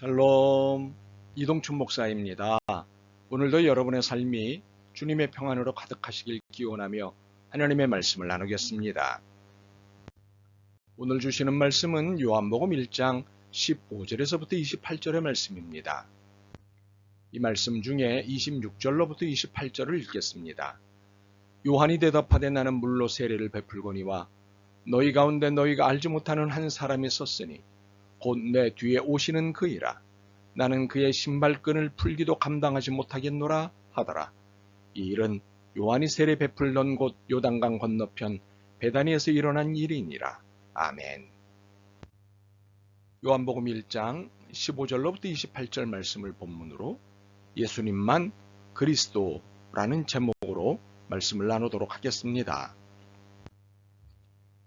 샬롬 이동춘 목사입니다. 오늘도 여러분의 삶이 주님의 평안으로 가득하시길 기원하며 하나님의 말씀을 나누겠습니다. 오늘 주시는 말씀은 요한복음 1장 15절에서부터 28절의 말씀입니다. 이 말씀 중에 26절로부터 28절을 읽겠습니다. 요한이 대답하되 나는 물로 세례를 베풀거니와 너희 가운데 너희가 알지 못하는 한 사람이 섰으니 곧 내 뒤에 오시는 그이라. 나는 그의 신발끈을 풀기도 감당하지 못하겠노라 하더라. 이 일은 요한이 세례 베풀던 곳 요단강 건너편 베다니에서 일어난 일이니라. 아멘. 요한복음 1장 15절로부터 28절 말씀을 본문으로 예수님만 그리스도라는 제목으로 말씀을 나누도록 하겠습니다.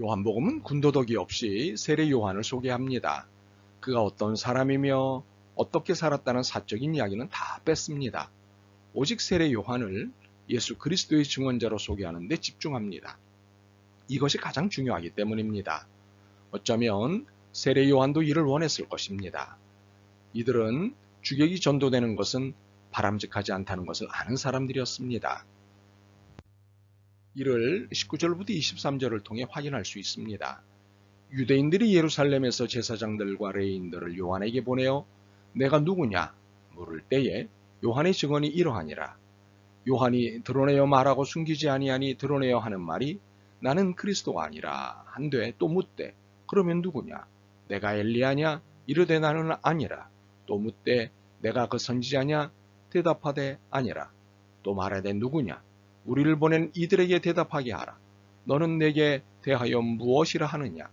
요한복음은 군더더기 없이 세례 요한을 소개합니다. 그가 어떤 사람이며 어떻게 살았다는 사적인 이야기는 다 뺐습니다. 오직 세례 요한을 예수 그리스도의 증언자로 소개하는 데 집중합니다. 이것이 가장 중요하기 때문입니다. 어쩌면 세례 요한도 이를 원했을 것입니다. 이들은 주객이 전도되는 것은 바람직하지 않다는 것을 아는 사람들이었습니다. 이를 19절부터 23절을 통해 확인할 수 있습니다. 유대인들이 예루살렘에서 제사장들과 레인들을 요한에게 보내어 내가 누구냐 물을 때에 요한의 증언이 이러하니라. 요한이 드러내어 말하고 숨기지 아니하니 드러내어 하는 말이 나는 그리스도가 아니라. 한되 또 묻되 그러면 누구냐? 내가 엘리야냐? 이르되 나는 아니라. 또 묻되 내가 그 선지자냐? 대답하되 아니라. 또 말하되 누구냐? 우리를 보낸 이들에게 대답하게 하라. 너는 내게 대하여 무엇이라 하느냐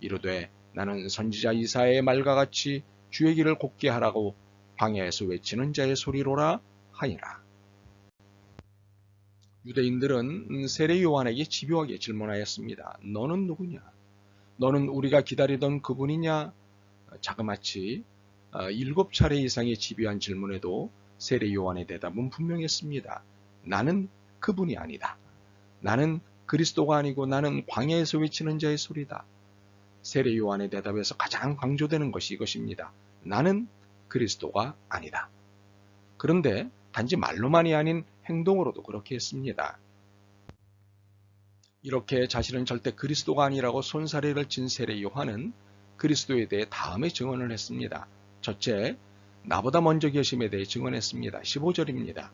이르되 나는 선지자 이사의 말과 같이 주의 길을 곱게 하라고 광야에서 외치는 자의 소리로라 하니라. 유대인들은 세례 요한에게 집요하게 질문하였습니다. 너는 누구냐? 너는 우리가 기다리던 그분이냐? 자그마치 일곱 차례 이상의 집요한 질문에도 세례 요한의 대답은 분명했습니다. 나는 그분이 아니다. 나는 그리스도가 아니고 나는 광야에서 외치는 자의 소리다. 세례 요한의 대답에서 가장 강조되는 것이 이것입니다. 나는 그리스도가 아니다. 그런데 단지 말로만이 아닌 행동으로도 그렇게 했습니다. 이렇게 자신은 절대 그리스도가 아니라고 손사래를 친 세례 요한은 그리스도에 대해 다음에 증언을 했습니다. 첫째, 나보다 먼저 계심에 대해 증언했습니다. 15절입니다.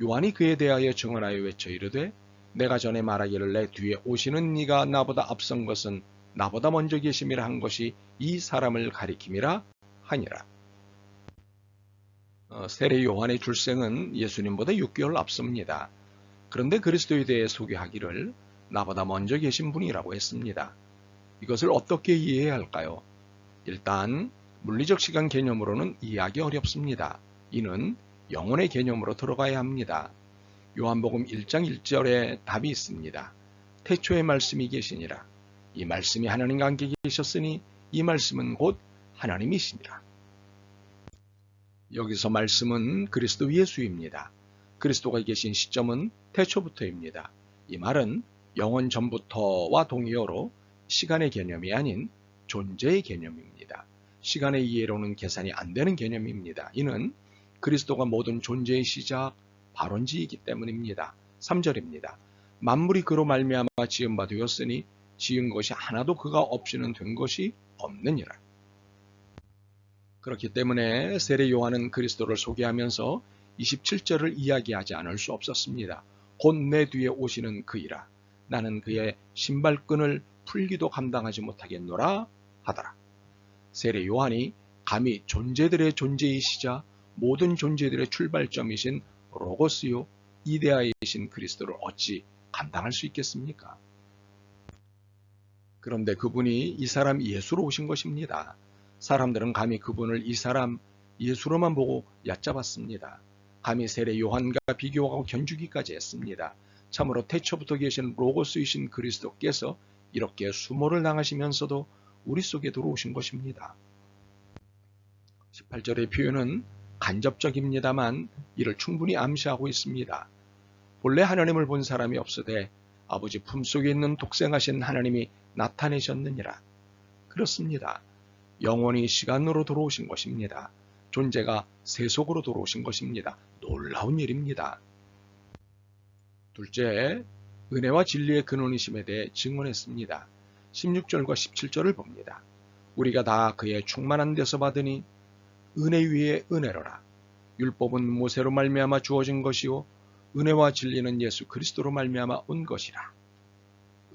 요한이 그에 대하여 증언하여 외쳐 이르되 내가 전에 말하기를 내 뒤에 오시는 네가 나보다 앞선 것은 나보다 먼저 계심이라 한 것이 이 사람을 가리킴이라 하니라. 어, 세례 요한의 출생은 예수님보다 6개월 앞섭니다. 그런데 그리스도에 대해 소개하기를 나보다 먼저 계신 분이라고 했습니다. 이것을 어떻게 이해해야 할까요? 일단 물리적 시간 개념으로는 이해하기 어렵습니다. 이는 영혼의 개념으로 들어가야 합니다. 요한복음 1장 1절에 답이 있습니다. 태초의 말씀이 계시니라. 이 말씀이 하나님과 함께 계셨으니 이 말씀은 곧 하나님이시니라. 여기서 말씀은 그리스도 예수입니다. 그리스도가 계신 시점은 태초부터입니다. 이 말은 영원 전부터와 동의어로 시간의 개념이 아닌 존재의 개념입니다. 시간의 이해로는 계산이 안 되는 개념입니다. 이는 그리스도가 모든 존재의 시작, 발원지이기 때문입니다. 3절입니다. 만물이 그로 말미암아 지은 바 되었으니 지은 것이 하나도 그가 없이는 된 것이 없느니라. 그렇기 때문에 세례 요한은 그리스도를 소개하면서 27절을 이야기하지 않을 수 없었습니다. 곧 내 뒤에 오시는 그이라. 나는 그의 신발끈을 풀기도 감당하지 못하겠노라 하더라. 세례 요한이 감히 존재들의 존재이시자 모든 존재들의 출발점이신 로고스요 이데아이신 그리스도를 어찌 감당할 수 있겠습니까? 그런데 그분이 이 사람 예수로 오신 것입니다. 사람들은 감히 그분을 이 사람 예수로만 보고 얕잡았습니다. 감히 세례 요한과 비교하고 견주기까지 했습니다. 참으로 태초부터 계신 로고스이신 그리스도께서 이렇게 수모를 당하시면서도 우리 속에 들어오신 것입니다. 18절의 표현은 간접적입니다만 이를 충분히 암시하고 있습니다. 본래 하나님을 본 사람이 없으되 아버지 품속에 있는 독생하신 하나님이 나타내셨느니라. 그렇습니다. 영원히 시간으로 들어오신 것입니다. 존재가 세속으로 들어오신 것입니다. 놀라운 일입니다. 둘째, 은혜와 진리의 근원이심에 대해 증언했습니다. 16절과 17절을 봅니다. 우리가 다 그의 충만한 데서 받으니 은혜 위에 은혜로라. 율법은 모세로 말미암아 주어진 것이요 은혜와 진리는 예수 그리스도로 말미암아 온 것이라.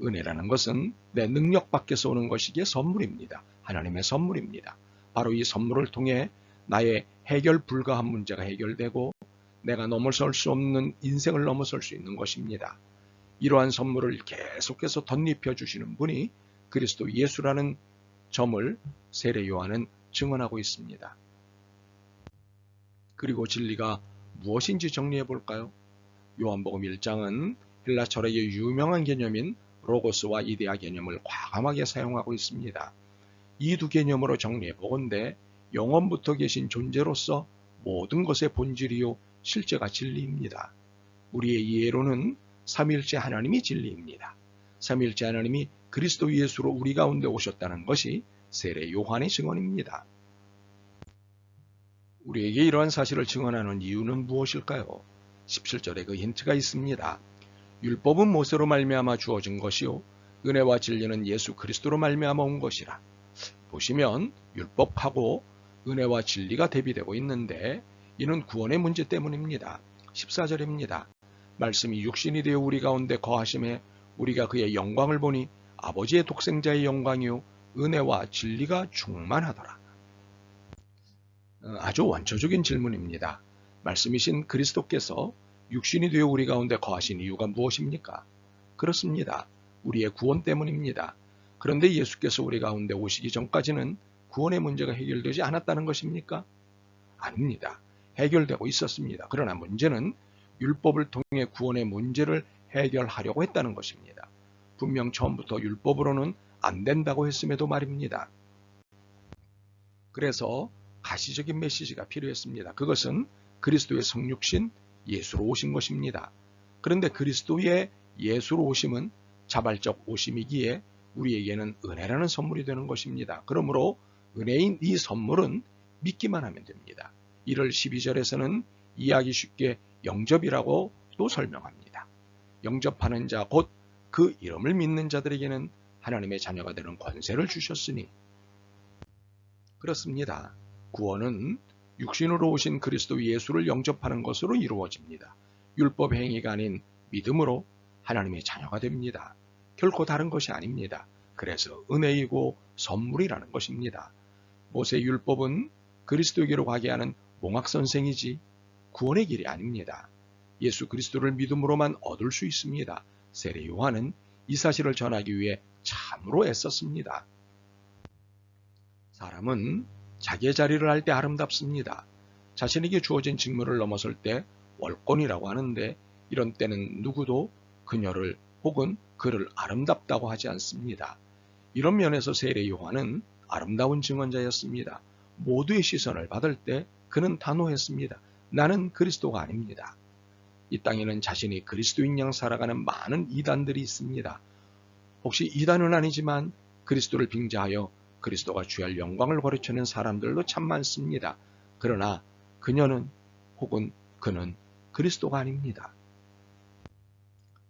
은혜라는 것은 내 능력 밖에서 오는 것이기에 선물입니다. 하나님의 선물입니다. 바로 이 선물을 통해 나의 해결 불가한 문제가 해결되고 내가 넘어설 수 없는 인생을 넘어설 수 있는 것입니다. 이러한 선물을 계속해서 덧입혀 주시는 분이 그리스도 예수라는 점을 세례 요한은 증언하고 있습니다. 그리고 진리가 무엇인지 정리해 볼까요? 요한복음 1장은 헬라철의 유명한 개념인 로고스와 이데아 개념을 과감하게 사용하고 있습니다. 이 두 개념으로 정리해 보건대 영원부터 계신 존재로서 모든 것의 본질이요 실제가 진리입니다. 우리의 이해로는 삼일째 하나님이 진리입니다. 삼일째 하나님이 그리스도 예수로 우리 가운데 오셨다는 것이 세례 요한의 증언입니다. 우리에게 이러한 사실을 증언하는 이유는 무엇일까요? 17절에 그 힌트가 있습니다. 율법은 모세로 말미암아 주어진 것이요 은혜와 진리는 예수 그리스도로 말미암아 온 것이라. 보시면 율법하고 은혜와 진리가 대비되고 있는데 이는 구원의 문제 때문입니다. 14절입니다. 말씀이 육신이 되어 우리 가운데 거하심에 우리가 그의 영광을 보니 아버지의 독생자의 영광이요 은혜와 진리가 충만하더라. 어, 아주 원초적인 질문입니다. 말씀이신 그리스도께서 육신이 되어 우리 가운데 거하신 이유가 무엇입니까? 그렇습니다. 우리의 구원 때문입니다. 그런데 예수께서 우리 가운데 오시기 전까지는 구원의 문제가 해결되지 않았다는 것입니까? 아닙니다. 해결되고 있었습니다. 그러나 문제는 율법을 통해 구원의 문제를 해결하려고 했다는 것입니다. 분명 처음부터 율법으로는 안 된다고 했음에도 말입니다. 그래서 가시적인 메시지가 필요했습니다. 그것은 그리스도의 성육신 예수로 오신 것입니다. 그런데 그리스도의 예수로 오심은 자발적 오심이기에 우리에게는 은혜라는 선물이 되는 것입니다. 그러므로 은혜인 이 선물은 믿기만 하면 됩니다. 1월 12절에서는 이해하기 쉽게 영접이라고 또 설명합니다. 영접하는 자 곧 그 이름을 믿는 자들에게는 하나님의 자녀가 되는 권세를 주셨으니 그렇습니다. 구원은 육신으로 오신 그리스도 예수를 영접하는 것으로 이루어집니다. 율법 행위가 아닌 믿음으로 하나님의 자녀가 됩니다. 결코 다른 것이 아닙니다. 그래서 은혜이고 선물이라는 것입니다. 모세 율법은 그리스도에게로 가게 하는 몽학 선생이지 구원의 길이 아닙니다. 예수 그리스도를 믿음으로만 얻을 수 있습니다. 세례 요한은 이 사실을 전하기 위해 참으로 애썼습니다. 사람은 자기의 자리를 할 때 아름답습니다. 자신에게 주어진 직무를 넘어설 때 월권이라고 하는데 이런 때는 누구도 그녀를 혹은 그를 아름답다고 하지 않습니다. 이런 면에서 세례 요한은 아름다운 증언자였습니다. 모두의 시선을 받을 때 그는 단호했습니다. 나는 그리스도가 아닙니다. 이 땅에는 자신이 그리스도인 양 살아가는 많은 이단들이 있습니다. 혹시 이단은 아니지만 그리스도를 빙자하여 그리스도가 주할 영광을 거르치는 사람들도 참 많습니다. 그러나 그녀는 혹은 그는 그리스도가 아닙니다.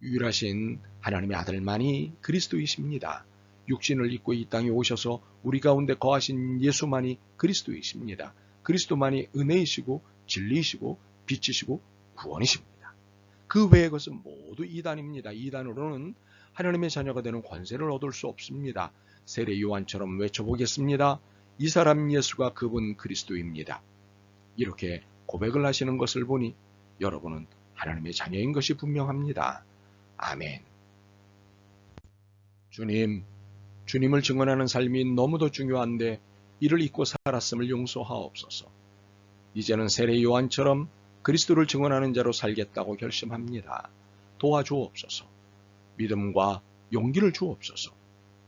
유일하신 하나님의 아들만이 그리스도이십니다. 육신을 입고 이 땅에 오셔서 우리 가운데 거하신 예수만이 그리스도이십니다. 그리스도만이 은혜이시고 진리이시고 빛이시고 구원이십니다. 그 외의 것은 모두 이단입니다. 이단으로는 하나님의 자녀가 되는 권세를 얻을 수 없습니다. 세례 요한처럼 외쳐보겠습니다. 이 사람 예수가 그분 그리스도입니다. 이렇게 고백을 하시는 것을 보니 여러분은 하나님의 자녀인 것이 분명합니다. 아멘. 주님, 주님을 증언하는 삶이 너무도 중요한데 이를 잊고 살았음을 용서하옵소서. 이제는 세례 요한처럼 그리스도를 증언하는 자로 살겠다고 결심합니다. 도와주옵소서. 믿음과 용기를 주옵소서.